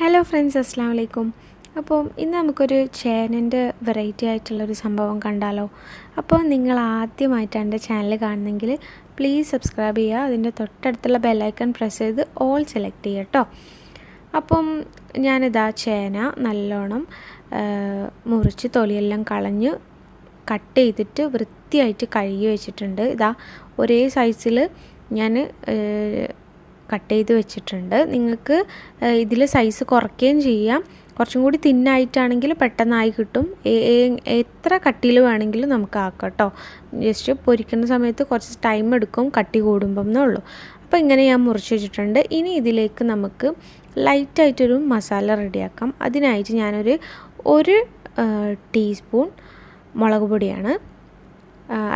Hello friends അസ്സാം വലൈക്കും അപ്പോൾ ഇന്ന് നമുക്കൊരു ചേനന്റെ വെറൈറ്റി ആയിട്ടുള്ളൊരു സംഭവം കണ്ടാലോ. അപ്പോൾ നിങ്ങൾ ആദ്യമായിട്ടാണ് എന്റെ ചാനൽ കാണുന്നെങ്കിൽ പ്ലീസ് സബ്സ്ക്രൈബ് ചെയ്യുക. അതിന്റെ തൊട്ടടുത്തുള്ള ബെല്ലൈക്കൺ പ്രസ് ചെയ്ത് ഓൾ സെലക്ട് ചെയ്യുക കേട്ടോ അപ്പം ഞാനിതാ ചേന നല്ലോണം മുറിച്ച് തൊലിയെല്ലാം കളഞ്ഞ് കട്ട് ചെയ്തിട്ട് വൃത്തിയായിട്ട് കഴുകി വെച്ചിട്ടുണ്ട്. ഇതാ ഒരേ സൈസിൽ ഞാൻ കട്ട് ചെയ്ത് വെച്ചിട്ടുണ്ട്. നിങ്ങൾക്ക് ഇതിൽ സൈസ് കുറയ്ക്കുകയും ചെയ്യാം. കുറച്ചും കൂടി തിന്നായിട്ടാണെങ്കിൽ പെട്ടെന്നായി കിട്ടും. എത്ര കട്ടിയിൽ വേണമെങ്കിലും നമുക്ക് ആക്കാം കേട്ടോ ജസ്റ്റ് പൊരിക്കുന്ന സമയത്ത് കുറച്ച് ടൈം എടുക്കും കട്ടി കൂടുമ്പം എന്നേ ഉള്ളൂ അപ്പോൾ ഇങ്ങനെ ഞാൻ മുറിച്ച് വെച്ചിട്ടുണ്ട്. ഇനി ഇതിലേക്ക് നമുക്ക് ലൈറ്റായിട്ടൊരു മസാല റെഡിയാക്കാം അതിനായിട്ട് ഞാനൊരു ഒരു ടീസ്പൂൺ മുളക് പൊടിയാണ്.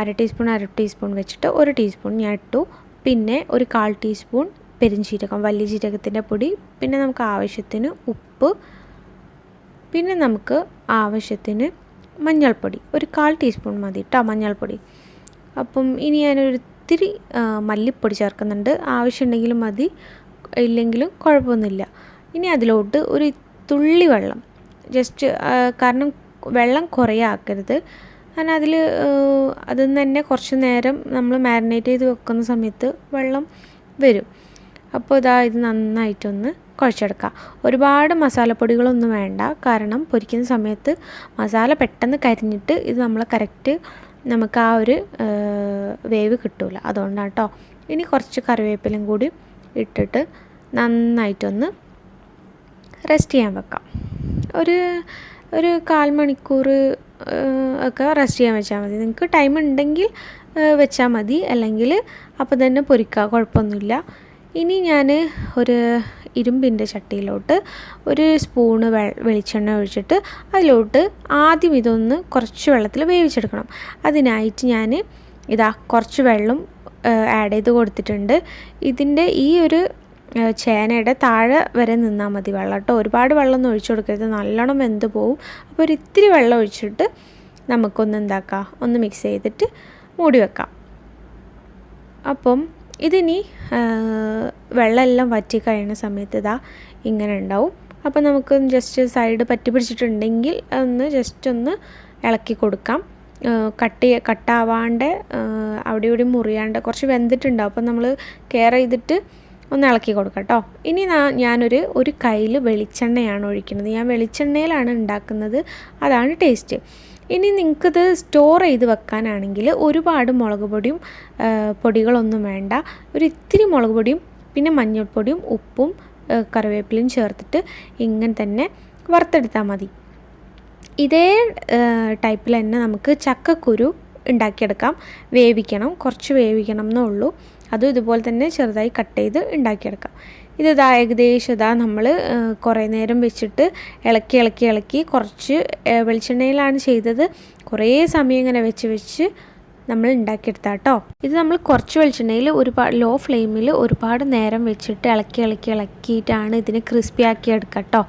അര ടീസ്പൂൺ അര ടീസ്പൂൺ വെച്ചിട്ട് ഒരു ടീസ്പൂൺ ഞാൻ ഇട്ടു. പിന്നെ ഒരു കാൽ ടീസ്പൂൺ പെരിഞ്ചീരകം വലിയ ജീരകത്തിന്റെ പൊടി പിന്നെ നമുക്ക് ആവശ്യത്തിന് ഉപ്പ് പിന്നെ നമുക്ക് ആവശ്യത്തിന് മഞ്ഞൾപ്പൊടി. ഒരു കാൽ ടീസ്പൂൺ മതി കേട്ടോ മഞ്ഞൾപ്പൊടി. അപ്പം ഇനി ഞാനൊരു ഇത്തിരി മല്ലിപ്പൊടി ചേർക്കുന്നുണ്ട്. ആവശ്യമുണ്ടെങ്കിലും മതി ഇല്ലെങ്കിലും കുഴപ്പമൊന്നുമില്ല. ഇനി അതിലോട്ട് ഒരു തുള്ളി വെള്ളം. ജസ്റ്റ് കാരണം വെള്ളം കുറേ ആക്കരുത് കാരണം അതിൽ അതിൽ നിന്ന് തന്നെ കുറച്ച് നേരം നമ്മൾ മാരിനേറ്റ് ചെയ്ത് വെക്കുന്ന സമയത്ത് വെള്ളം വരും. അപ്പോൾ ഇതാ ഇത് നന്നായിട്ടൊന്ന് കുഴച്ചെടുക്കാം. ഒരുപാട് മസാലപ്പൊടികളൊന്നും വേണ്ട. കാരണം പൊരിക്കുന്ന സമയത്ത് മസാല പെട്ടെന്ന് കരിഞ്ഞിട്ട് ഇത് നമ്മൾ കറക്റ്റ് നമുക്ക് ആ ഒരു വേവ് കിട്ടില്ല അതുകൊണ്ടാണ് കേട്ടോ ഇനി കുറച്ച് കറിവേപ്പിലും കൂടി ഇട്ടിട്ട് നന്നായിട്ടൊന്ന് റെസ്റ്റ് ചെയ്യാൻ വെക്കാം. ഒരു ഒരു കാൽ മണിക്കൂർ ഒക്കെ റെസ്റ്റ് ചെയ്യാൻ വെച്ചാൽ മതി. നിങ്ങൾക്ക് ടൈം ഉണ്ടെങ്കിൽ വെച്ചാൽ മതി. അല്ലെങ്കിൽ അപ്പോൾ തന്നെ പൊരിക്കുക കുഴപ്പമൊന്നുമില്ല. ഇനി ഞാൻ ഒരു ഇരുമ്പിന്റെ ചട്ടിയിലോട്ട് ഒരു സ്പൂണ് വെളിച്ചെണ്ണ ഒഴിച്ചിട്ട് അതിലോട്ട് ആദ്യം ഇതൊന്ന് കുറച്ച് വെള്ളത്തിൽ വേവിച്ചെടുക്കണം. അതിനായിട്ട് ഞാൻ ഇതാ കുറച്ച് വെള്ളം ആഡ് ചെയ്ത് കൊടുത്തിട്ടുണ്ട്. ഇതിന്റെ ഈ ഒരു ചേനയുടെ താഴെ വരെ നിന്നാൽ മതി വെള്ളം കേട്ടോ. ഒരുപാട് വെള്ളമൊന്നും ഒഴിച്ചു കൊടുക്കരുത്. നല്ലോണം വെന്ത് പോവും. അപ്പോൾ ഒരു ഇത്തിരി വെള്ളം ഒഴിച്ചിട്ട് നമുക്കൊന്ന് എന്താക്കാം? ഒന്ന് മിക്സ് ചെയ്തിട്ട് മൂടി വെക്കാം. അപ്പം ഇതിനി വെള്ളമെല്ലാം വറ്റി കഴിയുന്ന സമയത്ത് ഇതാ ഇങ്ങനെ ഉണ്ടാവും. അപ്പോൾ നമുക്ക് ജസ്റ്റ് സൈഡ് പറ്റി പിടിച്ചിട്ടുണ്ടെങ്കിൽ ഒന്ന് ജസ്റ്റ് ഒന്ന് ഇളക്കി കൊടുക്കാം. കട്ട് കട്ടാവാണ്ട് അവിടെ ഇവിടെ മുറിയാണ്ട് കുറച്ച് വെന്തിട്ടുണ്ടാവും അപ്പോൾ നമ്മൾ കെയർ ചെയ്തിട്ട് ഒന്ന് ഇളക്കി കൊടുക്കാം കേട്ടോ. ഇനി ഞാനൊരു ഒരു കയ്യിൽ വെളിച്ചെണ്ണയാണ് ഒഴിക്കുന്നത്. ഞാൻ വെളിച്ചെണ്ണയിലാണ് ഉണ്ടാക്കുന്നത്. അതാണ് ടേസ്റ്റ് ഇനി നിങ്ങൾക്കിത് സ്റ്റോർ ചെയ്ത് വെക്കാനാണെങ്കിൽ ഒരുപാട് മുളക് പൊടിയും പൊടികളൊന്നും വേണ്ട. ഒരു ഇത്തിരി മുളക് പൊടിയും പിന്നെ മഞ്ഞൾപ്പൊടിയും ഉപ്പും കറിവേപ്പിലയും ചേർത്തിട്ട് ഇങ്ങനെ തന്നെ വറുത്തെടുത്താൽ മതി. ഇതേ ടൈപ്പിൽ തന്നെ നമുക്ക് ചക്കക്കുരു ഉണ്ടാക്കിയെടുക്കാം. വേവിക്കണം കുറച്ച് വേവിക്കണം എന്നേ ഉള്ളൂ. അതും ഇതുപോലെ തന്നെ ചെറുതായി കട്ട് ചെയ്ത് ഉണ്ടാക്കിയെടുക്കാം. ഇതാ ഏകദേശം ഇതാ നമ്മൾ കുറേ നേരം വെച്ചിട്ട് ഇളക്കി ഇളക്കി ഇളക്കി കുറച്ച് വെളിച്ചെണ്ണയിലാണ് ചെയ്തത്. കുറേ സമയം ഇങ്ങനെ വെച്ച് വെച്ച് നമ്മൾ ഉണ്ടാക്കിയെടുത്താൽ കേട്ടോ ഇത് നമ്മൾ കുറച്ച് വെളിച്ചെണ്ണയിൽ ഒരുപാട് ലോ ഫ്ലെയിമിൽ ഒരുപാട് നേരം വെച്ചിട്ട് ഇളക്കി ഇളക്കി ഇളക്കിയിട്ടാണ് ഇതിനെ ക്രിസ്പി ആക്കി എടുക്കുക കേട്ടോ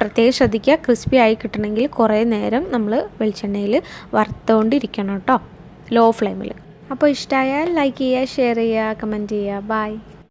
പ്രത്യേകം ശ്രദ്ധിക്കുക ക്രിസ്പി ആയി കിട്ടണമെങ്കിൽ കുറേ നേരം നമ്മൾ വെളിച്ചെണ്ണയിൽ വറുത്തുകൊണ്ടിരിക്കണം കേട്ടോ ലോ ഫ്ലെയിമിൽ. അപ്പോൾ ഇഷ്ടമായാൽ ലൈക്ക് ചെയ്യുക ഷെയർ ചെയ്യുക കമന്റ് ചെയ്യുക. ബൈ.